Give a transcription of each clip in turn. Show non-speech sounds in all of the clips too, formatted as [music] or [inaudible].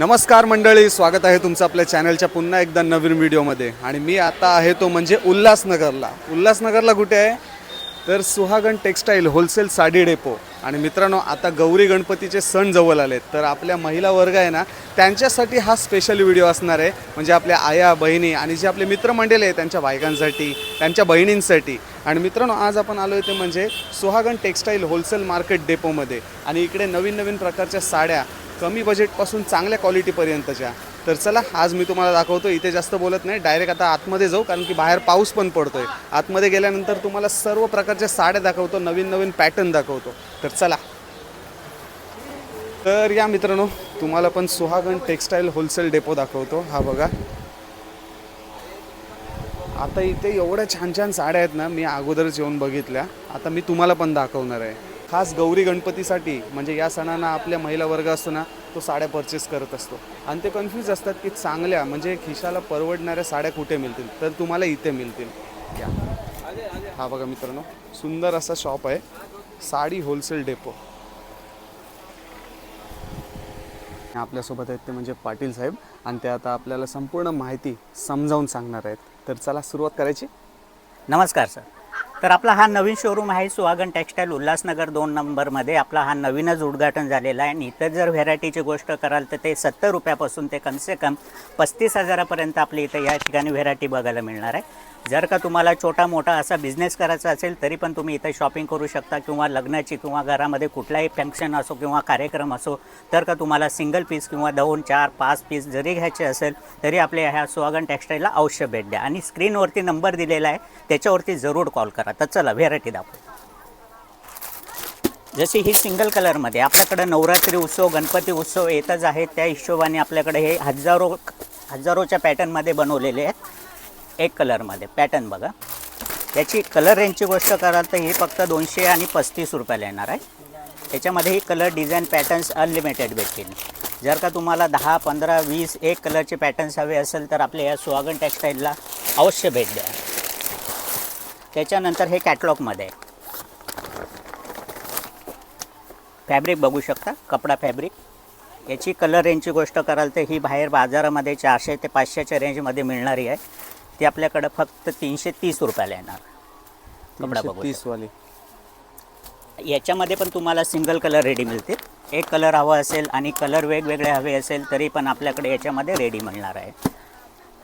नमस्कार मंडळी स्वागत आहे तुमचं आपल्या चॅनलच्या पुन्हा एकदा नवीन व्हिडिओमध्ये. आणि मी आता आहे तो म्हणजे उल्हासनगरला. उल्हासनगरला कुठे आहे? तर Suhagan textile wholesale sari depot. आणि मित्रांनो आता गौरी गणपतीचे सण जवळ आले तर आपल्या महिला वर्ग आहे ना त्यांच्यासाठी हा स्पेशल व्हिडिओ असणार आहे. म्हणजे आपल्या आया बहिणी आणि जे आपले मित्रमंडळी आहे त्यांच्या बायकांसाठी त्यांच्या बहिणींसाठी. आणि मित्रांनो आज आपण आलो आहे ते म्हणजे सुहागण टेक्स्टाईल होलसेल मार्केट डेपोमध्ये. आणि इकडे नवीन नवीन प्रकारच्या साड्या कमी बजेटपासून चांगल्या क्वालिटीपर्यंतच्या. तर चला आज मी तुम्हाला दाखवतो इथे जास्त बोलत नाही डायरेक्ट आता आतमध्ये जाऊ कारण की बाहेर पाऊस पण पडतोय. आतमध्ये गेल्यानंतर तुम्हाला सर्व प्रकारच्या साड्या दाखवतो नवीन नवीन पॅटर्न दाखवतो. तर चला. तर या मित्रांनो तुम्हाला पण सुहागण टेक्स्टाईल होलसेल डेपो दाखवतो हा बघा. आता इथे एवढ्या छान छान साड्या आहेत ना मी अगोदरच येऊन बघितल्या. आता मी तुम्हाला पण दाखवणार आहे. खास गौरी गणपतीसाठी म्हणजे या सणांना आपल्या महिला वर्ग असतो ना तो साड्या परचेस करत असतो. आणि ते कन्फ्यूज असतात की चांगल्या म्हणजे खिशाला परवडणाऱ्या साड्या कुठे मिळतील? तर तुम्हाला इथे मिळतील. या. हा बघा मित्रांनो सुंदर असा शॉप आहे. साडी होलसेल डेपो आपल्यासोबत आहेत ते म्हणजे पाटील साहेब. आणि ते आता आपल्याला संपूर्ण माहिती समजावून सांगणार आहेत. तर चला सुरुवात करायची. नमस्कार सर. तर आपला हा नवीन शोरूम आहे सुहागन टेक्स्टाईल उल्हासनगर दोन नंबरमध्ये. आपला हा नवीनच उद्घाटन झालेला आहे. आणि इतर जर व्हेरायटीची गोष्ट कराल तर ते सत्तर रुपयापासून ते कमसे कम पस्तीस हजारापर्यंत आपल्या इथं या ठिकाणी व्हेरायटी बघायला मिळणार आहे. जर का तुम्हाला छोटा मोठा असा बिझनेस करायचा असेल तरी पण तुम्ही इथे शॉपिंग करू शकता किंवा लग्नाची किंवा घरामध्ये कुठलाही फंक्शन असो किंवा कार्यक्रम असो तर का तुम्हाला सिंगल पीस किंवा दोन चार पाच पीस जरी घ्यायचे असेल तरी आपल्या ह्या सुहागन टेक्स्टाईलला अवश्य भेट द्या. आणि स्क्रीनवरती नंबर दिलेला आहे त्याच्यावरती जरूर कॉल करा. तर चला व्हेरायटी दाखवू. जशी ही सिंगल कलरमध्ये आपल्याकडे नवरात्री उत्सव गणपती उत्सव येतच आहे त्या हिशोबाने आपल्याकडे हे हजारो हजारोच्या पॅटर्नमध्ये बनवलेले आहेत. एक कलरमध्ये पॅटर्न बघा. याची कलर रेंजची गोष्ट कराल तर ही फक्त दोनशे आणि पस्तीस रुपयाला येणार आहे. त्याच्यामध्ये ही कलर डिझाईन पॅटर्न्स अनलिमिटेड भेटतील. जर का तुम्हाला दहा पंधरा वीस एक कलरचे पॅटर्न्स हवे असेल तर आपल्या या सुहागन टेक्स्टाईलला अवश्य भेट द्या. त्याच्यानंतर हे कॅटलॉगमध्ये फॅब्रिक बघू शकता कपडा फॅब्रिक याची कलर रेंजची गोष्ट कराल तर ही बाहेर बाजारामध्ये चारशे ते पाचशेच्या रेंजमध्ये मिळणारी आहे. ती आपल्याकडं फक्त तीनशे तीस रुपयाला येणार. कपडा बघू तीस वाली. याच्यामध्ये पण तुम्हाला सिंगल कलर रेडी मिळतील. एक कलर हवा असेल आणि कलर वेगवेगळे हवे असेल तरी पण आपल्याकडे याच्यामध्ये रेडी मिळणार आहे.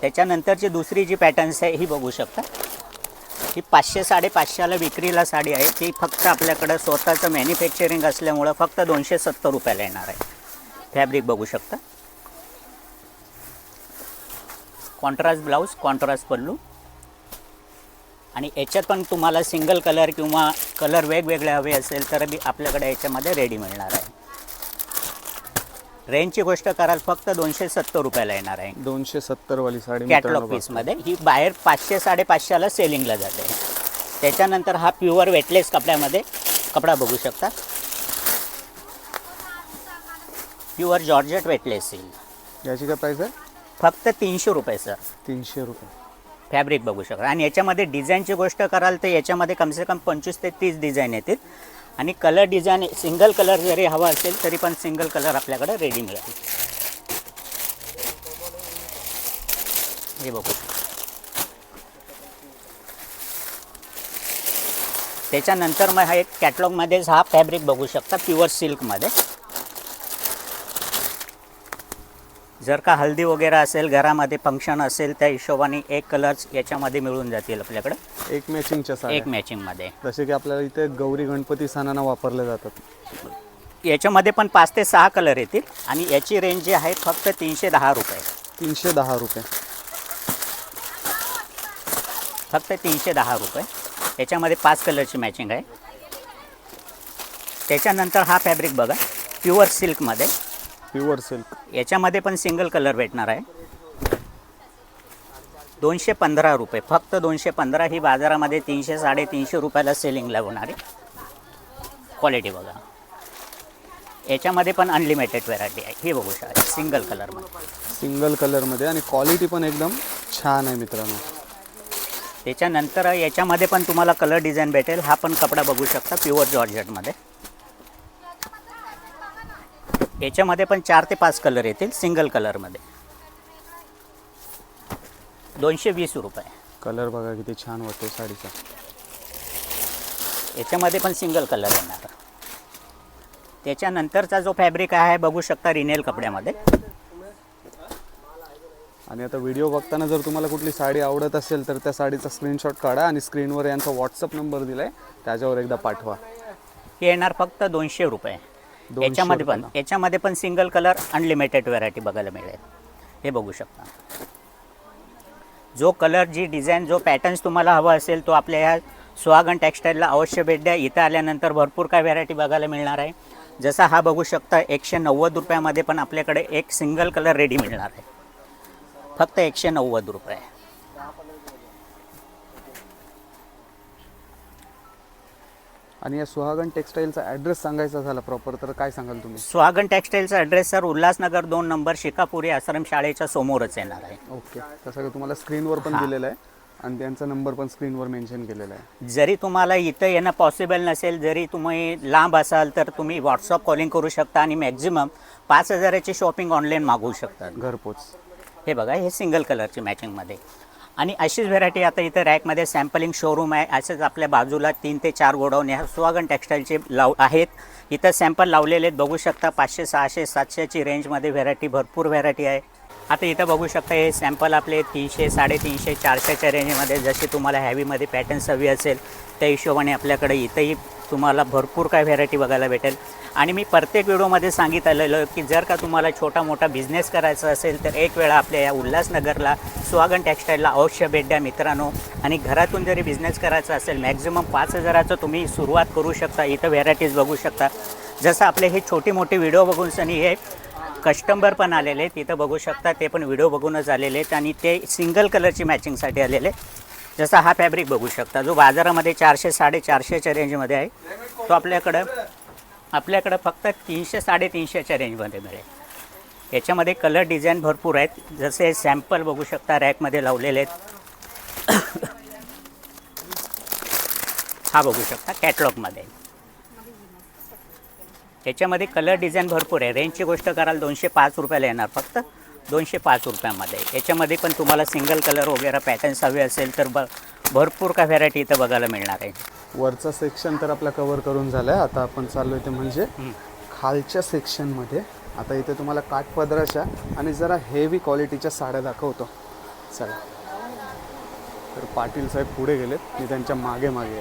त्याच्यानंतरची दुसरी जी पॅटर्न्स आहे ही बघू शकता. ही पाचशे साडेपाचशेला विक्रीला साडी आहे. ती फक्त आपल्याकडं स्वतःचं मॅन्युफॅक्चरिंग असल्यामुळं फक्त दोनशे सत्तर रुपयाला येणार आहे. फॅब्रिक बघू शकता. Contrast blouse contrast pallu. आणि याच्यात पण तुम्हाला सिंगल कलर किंवा कलर वेगवेगळे हवे असेल तर बी आपल्याकडे याच्यामध्ये रेडी मिळणार आहे. रेंजची गोष्ट कराल फक्त दोनशे सत्तर रुपयाला येणार आहे. दोनशे सत्तर वाली साडी कॅटलॉग पीसमध्ये ही बाहेर पाचशे साडेपाचशेला सेलिंगला जाते. त्याच्यानंतर हा प्युअर वेटलेस कपड्यामध्ये कपडा बघू शकता. प्युअर जॉर्जेट वेटलेस येईल. याची काय प्राइस आहे? फक्त तीनशे रुपये सर. तीनशे रुपये. फॅब्रिक बघू शकता. आणि याच्यामध्ये डिझाईनची गोष्ट कराल तर याच्यामध्ये कमसे कम पंचवीस ते तीस डिझाईन येतील. आणि कलर डिझाईन सिंगल कलर जरी हवा असेल तरी पण सिंगल कलर आपल्याकडे रेडी मिळेल. हे बघू त्याच्यानंतर मग हा एक कॅटलॉगमध्येच हा फॅब्रिक बघू शकता प्युअर सिल्कमध्ये जर का हल्दी वगैरे असेल घरामध्ये फंक्शन असेल त्या हिशोबाने एक कलर्स याच्यामध्ये मिळून जातील आपल्याकडे. एक मॅचिंगच्या एक साड्या मॅचिंगमध्ये जसे की आपल्याला इथे गौरी गणपती सणांना वापरले जातात. याच्यामध्ये पण पाच ते सहा कलर येतील आणि याची रेंज जी आहे फक्त तीनशे दहा रुपये. तीनशे दहा रुपये. फक्त तीनशे दहा रुपये. याच्यामध्ये पाच कलरची मॅचिंग आहे. त्याच्यानंतर हा फॅब्रिक बघा प्युअर सिल्कमध्ये प्युअर सिल्क. याच्यामध्ये पण सिंगल कलर भेटणार आहे. दोनशे पंधरा रुपये. फक्त दोनशे पंधरा ही बाजारामध्ये तीनशे साडेतीनशे रुपयाला सेलिंगला होणारी क्वालिटी बघा. याच्यामध्ये पण अनलिमिटेड व्हेरायटी आहे. हे बघू शकता सिंगल कलरमध्ये सिंगल कलरमध्ये आणि क्वालिटी पण एकदम छान आहे मित्रांनो. त्याच्यानंतर याच्यामध्ये पण तुम्हाला कलर डिझाईन भेटेल. हा पण कपडा बघू शकता प्युअर जॉर्जेटमध्ये याच्यामध्ये पण चार ते पाच कलर येतील सिंगल कलरमध्ये. दोनशे वीस रुपये. कलर बघा किती छान वाटतो साडीचा. याच्यामध्ये पण सिंगल कलर येणार. त्याच्यानंतरचा जो फॅब्रिक आहे बघू शकता रिनेल कपड्यामध्ये. आणि आता व्हिडिओ बघताना जर तुम्हाला कुठली साडी आवडत असेल तर त्या साडीचा स्क्रीनशॉट काढा आणि स्क्रीनवर यांचा व्हॉट्सअप नंबर दिलाय त्याच्यावर एकदा पाठवा. हे येणार फक्त दोनशे रुपये. याच्यामध्ये पण. याच्यामध्ये पण सिंगल कलर अनलिमिटेड व्हरायटी बघायला मिळेल. हे बघू शकता. जो कलर जी डिझाईन जो पॅटर्न्स तुम्हाला हवा असेल तो आपल्या ह्या सुहागन टेक्स्टाईलला अवश्य भेट द्या. इथं आल्यानंतर भरपूर काय व्हरायटी बघायला मिळणार आहे. जसा हा बघू शकता एकशे नव्वद रुपयामध्ये पण आपल्याकडे एक सिंगल कलर रेडी मिळणार आहे. फक्त एकशे नव्वद रुपये. आणि या सुहागन टेक्सटाईलचा ॲड्रेस सांगायचा झाला प्रॉपर तर काय सांगाल तुम्ही? सुहागन टेक्स्टाईलचा ॲड्रेस सर उल्हासनगर दोन नंबर शिकापुरी आश्रम शाळेच्या समोरच येणार आहे. ओके. तसं तुम्हाला स्क्रीनवर पण. दिलेलं आहे आणि त्यांचा नंबर पण स्क्रीनवर मेन्शन केलेला आहे. जरी तुम्हाला इथं येणं पॉसिबल नसेल जरी तुम्ही लांब असाल तर तुम्ही व्हॉट्सअप कॉलिंग करू शकता आणि मॅक्झिमम पाच हजाराची शॉपिंग ऑनलाईन मागवू शकता. घरपोच. हे बघा हे सिंगल कलरची मॅचिंगमध्ये आणि अशीच व्हेरायटी आता इथं रॅकमध्ये सॅम्पलिंग शोरूम आहे. असंच आपल्या बाजूला तीन ते चार गोडाऊन ह्या सुहागन टेक्स्टाईलचे लाव आहेत. इथं सॅम्पल लावलेले आहेत. बघू शकता पाचशे सहाशे सातशेची रेंजमध्ये व्हेरायटी भरपूर व्हेरायटी आहे. आता इथं बघू शकता हे सॅम्पल आपले तीनशे साडेतीनशे चारशेच्या रेंजमध्ये जसे तुम्हाला हॅवीमध्ये पॅटर्न्स हवी असेल त्या हिशोबाने आपल्याकडे इथंही तुम्हाला भरपूर काय व्हेरायटी बघायला भेटेल. आणि मी प्रत्येक व्हिडिओमध्ये सांगितलेलं की जर का तुम्हाला छोटा मोठा बिझनेस करायचा असेल तर एक वेळा आपल्या या उल्हासनगरला सुहागन टेक्स्टाईलला अवश्य भेट द्या मित्रांनो. आणि घरातून जरी बिझनेस करायचा असेल मॅक्झिमम पाच हजाराचं तुम्ही सुरुवात करू शकता. इथं व्हेरायटीज बघू शकता. जसं आपले हे छोटे मोठे व्हिडिओ बघून सनी हे कस्टमर पण आलेले आहेत. तिथं बघू शकता ते पण व्हिडिओ बघूनच आलेले आहेत आणि ते सिंगल कलरची मॅचिंगसाठी आलेले जसा हा फॅब्रिक बघू शकता जो बाजारामध्ये चारशे साडेचारशेच्या रेंजमध्ये आहे. तो आपल्याकडं आपल्याकडं फक्त तीनशे साडेतीनशेच्या रेंजमध्ये मिळेल. याच्यामध्ये कलर डिझाईन भरपूर आहेत. जसे सॅम्पल बघू शकता रॅकमध्ये लावलेले आहेत. [coughs] हा बघू शकता कॅटलॉगमध्ये याच्यामध्ये कलर डिझाईन भरपूर आहे. रेंजची गोष्ट कराल दोनशे पाच रुपयाला येणार फक्त. दोनशे पाच रुपयामध्ये. याच्यामध्ये पण तुम्हाला सिंगल कलर वगैरे पॅटर्न्स हवे असेल तर ब भरपूर का व्हेरायटी इथं बघायला मिळणार आहे. वरचा सेक्शन तर आपला कव्हर करून झालाय. आता आपण चाललोय ते म्हणजे खालच्या सेक्शनमध्ये आता इथे तुम्हाला काठपदराच्या आणि जरा हेवी क्वालिटीच्या साड्या दाखवतो. चला. तर पाटील साहेब पुढे गेलेत. मी त्यांच्या मागे मागे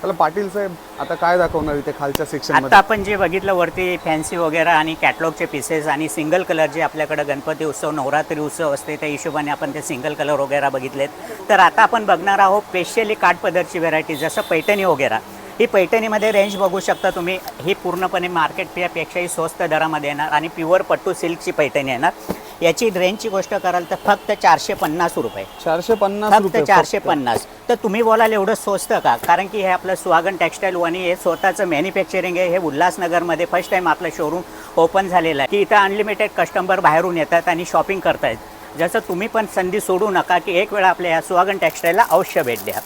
त्याला चला पाटील साहेब आता काय दाखवणार इथे खालच्या आता आपण जे बघितलं वरती फॅन्सी वगैरे आणि कॅटलॉगचे पीसेस आणि सिंगल कलर जे आपल्याकडे गणपती उत्सव नवरात्री उत्सव असते त्या हिशोबाने आपण ते सिंगल कलर वगैरे बघितलेत. तर आता आपण बघणार आहोत स्पेशली काठपदरची व्हेरायटी जसं पैठणी वगैरे. ही पैठणीमध्ये रेंज बघू शकता तुम्ही. ही पूर्णपणे मार्केट पेक्षाही स्वस्त दरामध्ये येणार आणि प्युअर पट्टू सिल्कची पैठणी येणार. याची रेंजची गोष्ट कराल तर फक्त चारशे पन्नास रुपये चारशे पन्नास फक्त. चारशे. पन्नास तर तुम्ही बोलाल एवढं स्वस्त का? कारण की हे आपलं सुहागन टेक्स्टाईल वनी हे स्वतःचं मॅन्युफॅक्चरिंग आहे. हे उल्हासनगरमध्ये फर्स्ट टाईम आपलं शोरूम ओपन झालेलं आहे. की इथं अनलिमिटेड कस्टमर बाहेरून येतात आणि शॉपिंग करतायत. जसं तुम्ही पण संधी सोडू नका की एक वेळा आपल्या या सुहागन टेक्स्टाईलला अवश्य भेट द्या.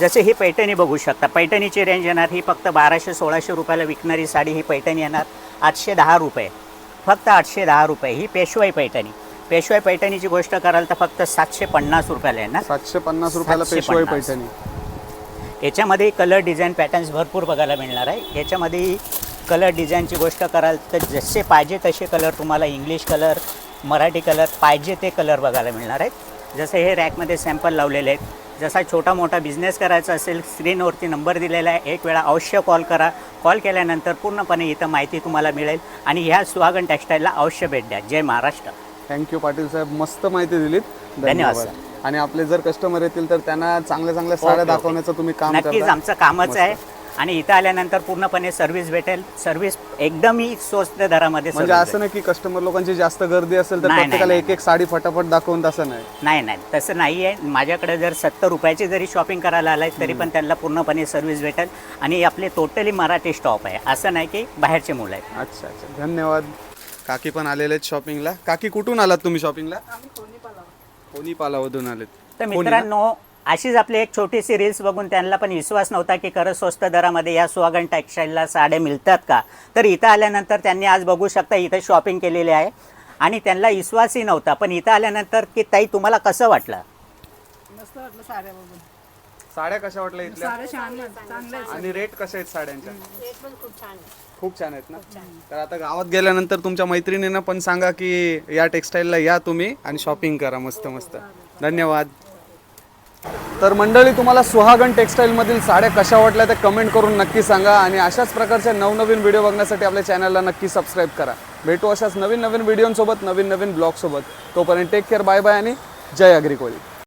जसे ही पैठणी बघू शकता. पैठणीची रेंज येणार ही फक्त बाराशे सोळाशे रुपयाला विकणारी साडी ही पैठणी येणार आठशे दहा रुपये. फक्त आठशे दहा रुपये. ही पेशवाई पैठणी. पेशवाई पैठणीची गोष्ट कराल तर फक्त सातशे पन्नास रुपयाला येणार. सातशे पन्नास रुपयाला पेशवाई. पैठणी. याच्यामध्ये कलर डिझाईन पॅटर्न्स भरपूर बघायला मिळणार आहे. याच्यामध्ये कलर डिझाईनची गोष्ट कराल तर जसे पाहिजे तसे कलर तुम्हाला इंग्लिश कलर मराठी कलर पाहिजे ते कलर बघायला मिळणार आहेत. जसे हे रॅकमध्ये सॅम्पल लावलेले आहेत. जसा छोटा मोठा बिझनेस करायचा असेल स्क्रीनवरती नंबर दिलेला आहे. एक वेळा अवश्य कॉल करा. कॉल केल्यानंतर पूर्णपणे इथं माहिती तुम्हाला मिळेल आणि ह्या सुहागन टेक्स्टाईलला अवश्य भेट द्या. जय Maharashtra. Thank you Patil saheb. मस्त माहिती दिलीत. धन्यवाद, आणि आपले जर कस्टमर येतील तर त्यांना चांगल्या चांगल्या साड्या. दाखवण्याचं तुम्ही काम नक्कीच आमचं कामच. आहे. आणि इथं आल्यानंतर पूर्णपणे सर्व्हिस भेटेल. सर्व्हिस एकदमही स्वस्त दरामध्ये म्हणजे service असं नाही की कस्टमर लोकांची जास्त गर्दी असेल तर नाही, नाही, प्रत्येकाला. एक एक साडी फटाफट दाखवून तसं नाही. नाही नाही. तसं नाही आहे माझ्याकडे जर सत्तर रुपयाची जरी शॉपिंग करायला आलाय तरी पण त्यांना पूर्णपणे सर्व्हिस भेटेल. आणि आपले टोटली मराठी स्टॉप आहे. असं नाही की बाहेरचे मुलं आहेत. अच्छा अच्छा. धन्यवाद. काकी पण आलेले आहेत शॉपिंगला काकी कुठून आलात तुम्ही शॉपिंगला कोणी पालावधून आलेत. तर कोणी ना? मित्रांनो अशीच आपली एक छोटीशी रील्स बघून त्यांना पण विश्वास नव्हता की खरंच स्वस्त दरामध्ये या सुहागण टेक्स्टाईलला साड्या मिळतात का? तर इथं आल्यानंतर त्यांनी आज बघू शकता इथं शॉपिंग केलेली आहे. आणि त्यांना विश्वासही नव्हता. पण इथं आल्यानंतर की ताई तुम्हाला कसं वाटलं? मस्त वाटलं साड्या बघून. साड्या कशा वाटल्या इथल्या? साड्या छान आहेत, चांगल्या आहेत. आणि रेट कसे आहेत साड्यांच्या? खूप छान आहेत. ना? तर आता गावात गेल्यानंतर तुमच्या मैत्रिणींना पण सांगा की या टेक्स्टाईलला या तुम्ही आणि शॉपिंग करा मस्त मस्त. धन्यवाद. तर मंडळी तुम्हाला सुहागण टेक्स्टाईलमधील साड्या कशा वाटल्या त्या कमेंट करून नक्की सांगा आणि अशाच प्रकारच्या नवनवीन व्हिडिओ बघण्यासाठी आपल्या चॅनलला नक्की सबस्क्राईब करा. भेटू अशाच नवीन नवीन व्हिडिओंसोबत नवीन नवीन ब्लॉगसोबत तोपर्यंत टेक केअर बाय बाय आणि जय अग्रिकोली